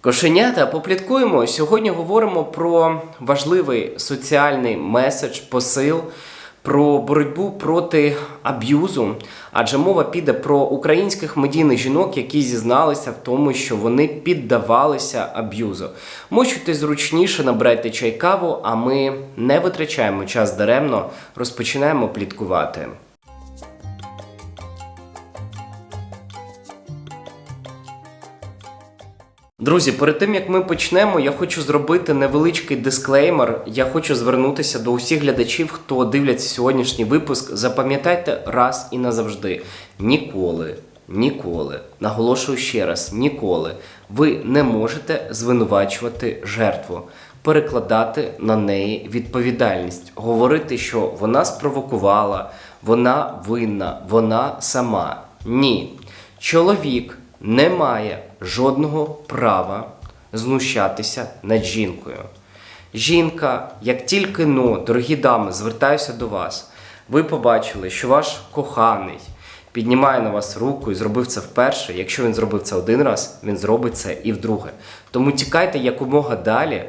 Кошенята, попліткуємо. Сьогодні говоримо про важливий соціальний меседж, посил, про боротьбу проти аб'юзу. Адже мова піде про українських медійних жінок, які зізналися в тому, що вони піддавалися аб'юзу. Мочуйте зручніше, набирайте чай каву, а ми не витрачаємо час даремно, розпочинаємо пліткувати. Друзі, перед тим як ми почнемо, я хочу зробити невеличкий дисклеймер. Я хочу звернутися до усіх глядачів, хто дивляться сьогоднішній випуск. Запам'ятайте раз і назавжди: ніколи, ніколи, наголошую ще раз, ніколи ви не можете звинувачувати жертву, перекладати на неї відповідальність, говорити, що вона спровокувала, вона винна, вона сама. Ні. Чоловік не має жодного права знущатися над жінкою. Жінка, як тільки ну, дорогі дами, звертаюся до вас, ви побачили, що ваш коханий піднімає на вас руку і зробив це вперше. Якщо він зробив це один раз, він зробить це і вдруге. Тому тікайте якомога далі,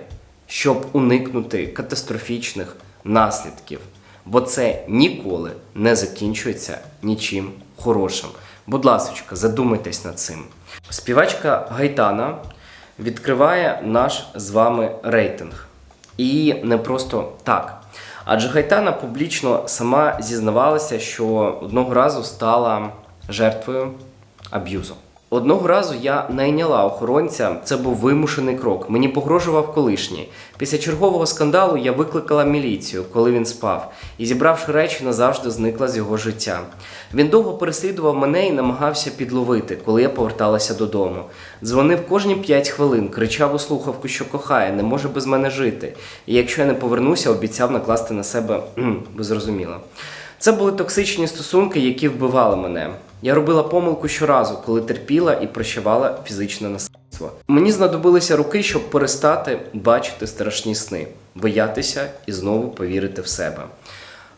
щоб уникнути катастрофічних наслідків. Бо це ніколи не закінчується нічим хорошим. Будь ласка, задумайтесь над цим. Співачка Гайтана відкриває наш з вами рейтинг. І не просто так. Адже Гайтана публічно сама зізнавалася, що одного разу стала жертвою аб'юзу. Одного разу я найняла охоронця, це був вимушений крок. Мені погрожував колишній. Після чергового скандалу я викликала міліцію, коли він спав, і зібравши речі, назавжди зникла з його життя. Він довго переслідував мене і намагався підловити, коли я поверталася додому. Дзвонив кожні п'ять хвилин, кричав у слухавку, що кохає, не може без мене жити. І якщо я не повернуся, обіцяв накласти на себе, ви. Це були токсичні стосунки, які вбивали мене. Я робила помилку щоразу, коли терпіла і прощавала фізичне насильство. Мені знадобилися руки, щоб перестати бачити страшні сни, боятися і знову повірити в себе.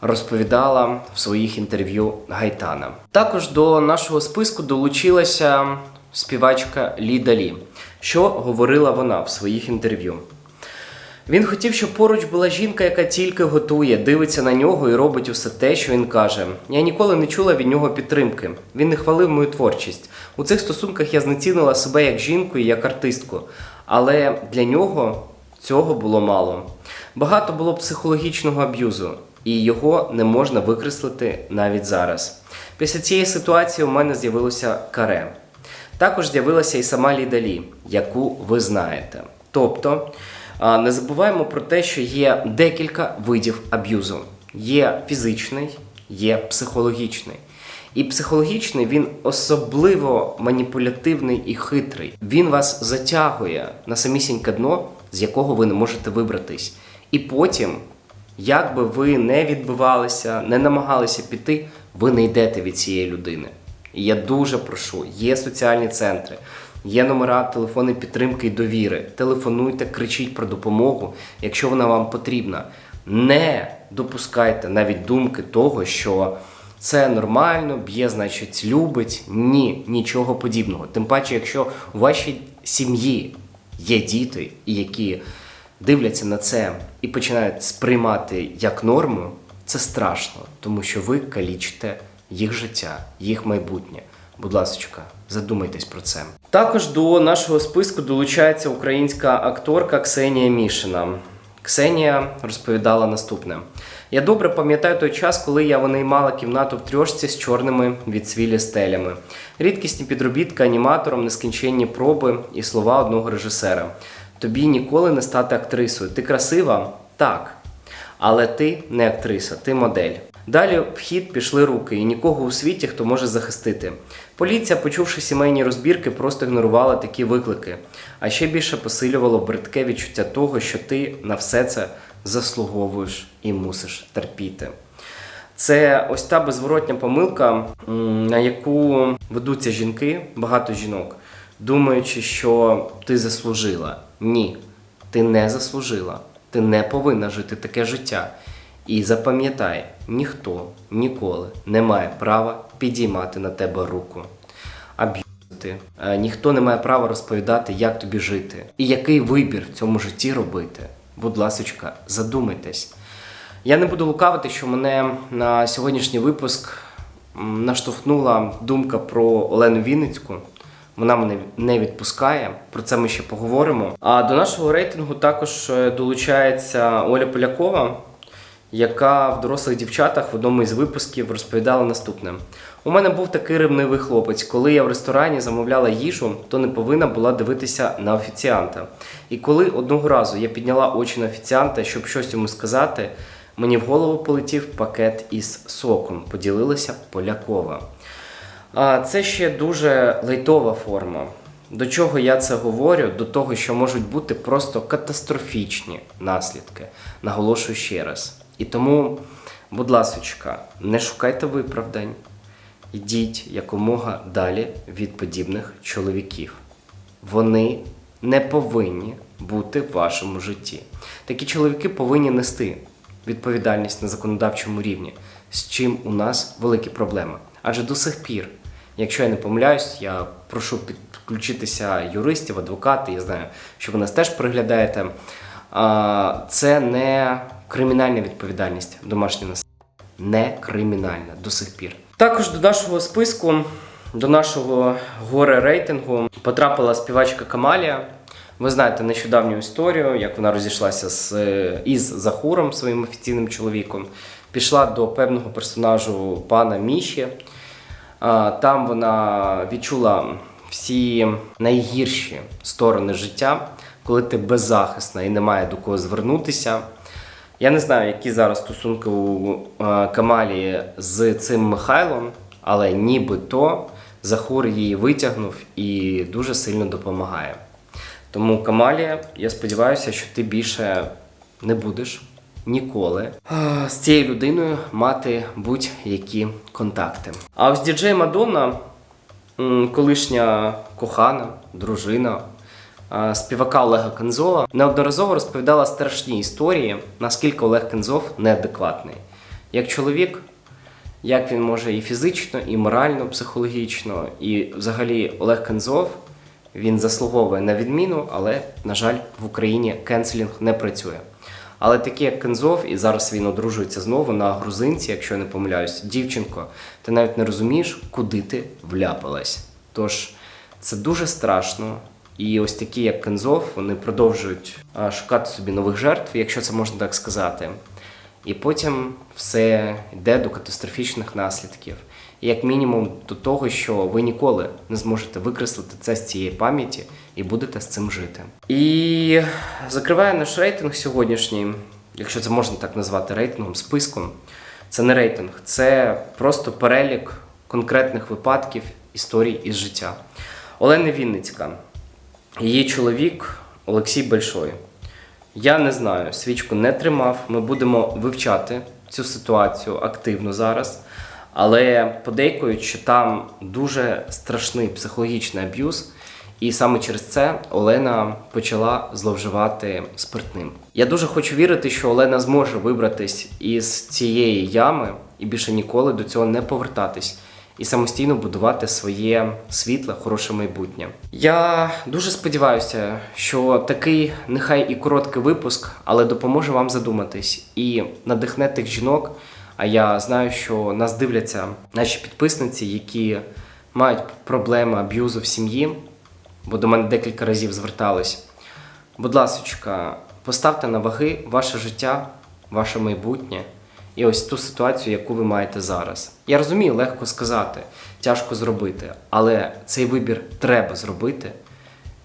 Розповідала в своїх інтерв'ю Гайтана. Також до нашого списку долучилася співачка Ліда Лі. Що говорила вона в своїх інтерв'ю? Він хотів, щоб поруч була жінка, яка тільки готує, дивиться на нього і робить усе те, що він каже. Я ніколи не чула від нього підтримки. Він не хвалив мою творчість. У цих стосунках я знецінила себе як жінку і як артистку. Але для нього цього було мало. Багато було психологічного аб'юзу, і його не можна викреслити навіть зараз. Після цієї ситуації у мене з'явилося каре. Також з'явилася і сама Ліда Лі, яку ви знаєте. Тобто, не забуваємо про те, що є декілька видів аб'юзу: є фізичний, є психологічний. І психологічний він особливо маніпулятивний і хитрий. Він вас затягує на самісіньке дно, з якого ви не можете вибратись. І потім, як би ви не відбивалися, не намагалися піти, ви не йдете від цієї людини. І я дуже прошу, є соціальні центри, є номера телефони підтримки і довіри. Телефонуйте, кричіть про допомогу, якщо вона вам потрібна. Не допускайте навіть думки того, що це нормально, б'є, значить, любить. Ні, нічого подібного. Тим паче, якщо у вашій сім'ї є діти, які дивляться на це і починають сприймати як норму, це страшно, тому що ви калічите їх життя, їх майбутнє. Будь ласка, задумайтесь про це. Також до нашого списку долучається українська акторка Ксенія Мішина. Ксенія розповідала наступне: я добре пам'ятаю той час, коли я винаймала кімнату в трьошці з чорними від свілі стелями, рідкісні підробітки аніматором, нескінченні проби і слова одного режисера. Тобі ніколи не стати актрисою. Ти красива? Так. Але ти не актриса, ти модель. Далі в хід пішли руки, і нікого у світі, хто може захистити. Поліція, почувши сімейні розбірки, просто ігнорувала такі виклики, а ще більше посилювало бридке відчуття того, що ти на все це заслуговуєш і мусиш терпіти. Це ось та безворотня помилка, на яку ведуться жінки, багато жінок, думаючи, що ти заслужила. Ні, ти не заслужила. Ти не повинна жити таке життя. І запам'ятай, ніхто ніколи не має права підіймати на тебе руку. Аб'юзити. Е, Ніхто не має права розповідати, як тобі жити і який вибір в цьому житті робити. Будь ласочка, задумайтесь. Я не буду лукавити, що мене на сьогоднішній випуск наштовхнула думка про Олену Вінницьку. Вона мене не відпускає. Про це ми ще поговоримо. А до нашого рейтингу також е, долучається Оля Полякова, яка в дорослих дівчатах в одному із випусків розповідала наступне: у мене був такий ревнивий хлопець. Коли я в ресторані замовляла їжу, то не повинна була дивитися на офіціанта. І коли одного разу я підняла очі на офіціанта, щоб щось йому сказати, мені в голову полетів пакет із соком. Поділилася Полякова. А це ще дуже лейтова форма. До чого я це говорю? До того, що можуть бути просто катастрофічні наслідки. Наголошую ще раз. І тому, будь ласочка, не шукайте виправдань. Йдіть якомога далі від подібних чоловіків. Вони не повинні бути в вашому житті. Такі чоловіки повинні нести відповідальність на законодавчому рівні, з чим у нас великі проблеми. Адже до сих пір, якщо я не помиляюсь, я прошу підключитися юристів, адвокатів, я знаю, що ви нас теж приглядаєте. Це не кримінальна відповідальність домашнього насильства не кримінальна до сих пір. Також до нашого списку, до нашого горе рейтингу потрапила співачка Камалія. Ви знаєте нещодавню історію, як вона розійшлася з, із Захуром, своїм офіційним чоловіком, пішла до певного персонажу пана Міші. Там вона відчула всі найгірші сторони життя, коли ти беззахисна і немає до кого звернутися. Я не знаю, які зараз стосунки у е, Камалії з цим Михайлом, але нібито Захур її витягнув і дуже сильно допомагає. Тому, Камалія, я сподіваюся, що ти більше не будеш ніколи е, з цією людиною мати будь-які контакти. А ось діджей Мадонна, колишня кохана, дружина, співака Олега Кензова неодноразово розповідала страшні історії, наскільки Олег Кензов неадекватний. Як чоловік, як він може і фізично, і морально, психологічно, і взагалі Олег Кензов він заслуговує на відміну, але, на жаль, в Україні кенселінг не працює. Але такі, як Кензов, і зараз він одружується знову на грузинці, якщо я не помиляюсь, дівчинко, ти навіть не розумієш, куди ти вляпалась. Тож це дуже страшно. І ось такі, як Кензов, вони продовжують шукати собі нових жертв, якщо це можна так сказати. І потім все йде до катастрофічних наслідків. І як мінімум до того, що ви ніколи не зможете викреслити це з цієї пам'яті і будете з цим жити. І закриває наш рейтинг сьогоднішній, якщо це можна так назвати рейтингом, списком. Це не рейтинг, це просто перелік конкретних випадків історій із життя. Олена Вінницька, її чоловік Олексій Большой. Я не знаю, свічку не тримав. Ми будемо вивчати цю ситуацію активно зараз. Але подейкують, що там дуже страшний психологічний аб'юз, і саме через це Олена почала зловживати спиртним. Я дуже хочу вірити, що Олена зможе вибратись із цієї ями і більше ніколи до цього не повертатись і самостійно будувати своє світле, хороше майбутнє. Я дуже сподіваюся, що такий нехай і короткий випуск, але допоможе вам задуматись і надихне тих жінок. А я знаю, що нас дивляться наші підписниці, які мають проблеми аб'юзу в сім'ї, бо до мене декілька разів звертались. Будь ласочка, поставте на ваги ваше життя, ваше майбутнє і ось ту ситуацію, яку ви маєте зараз. Я розумію, легко сказати, тяжко зробити, але цей вибір треба зробити,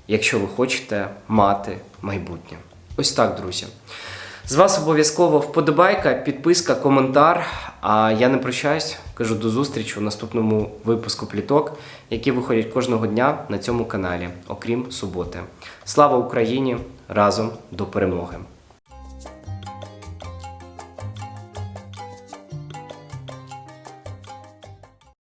якщо ви хочете мати майбутнє. Ось так, друзі. З вас обов'язково вподобайка, підписка, коментар. А я не прощаюсь, кажу до зустрічі у наступному випуску пліток, які виходять кожного дня на цьому каналі, окрім суботи. Слава Україні! Разом до перемоги!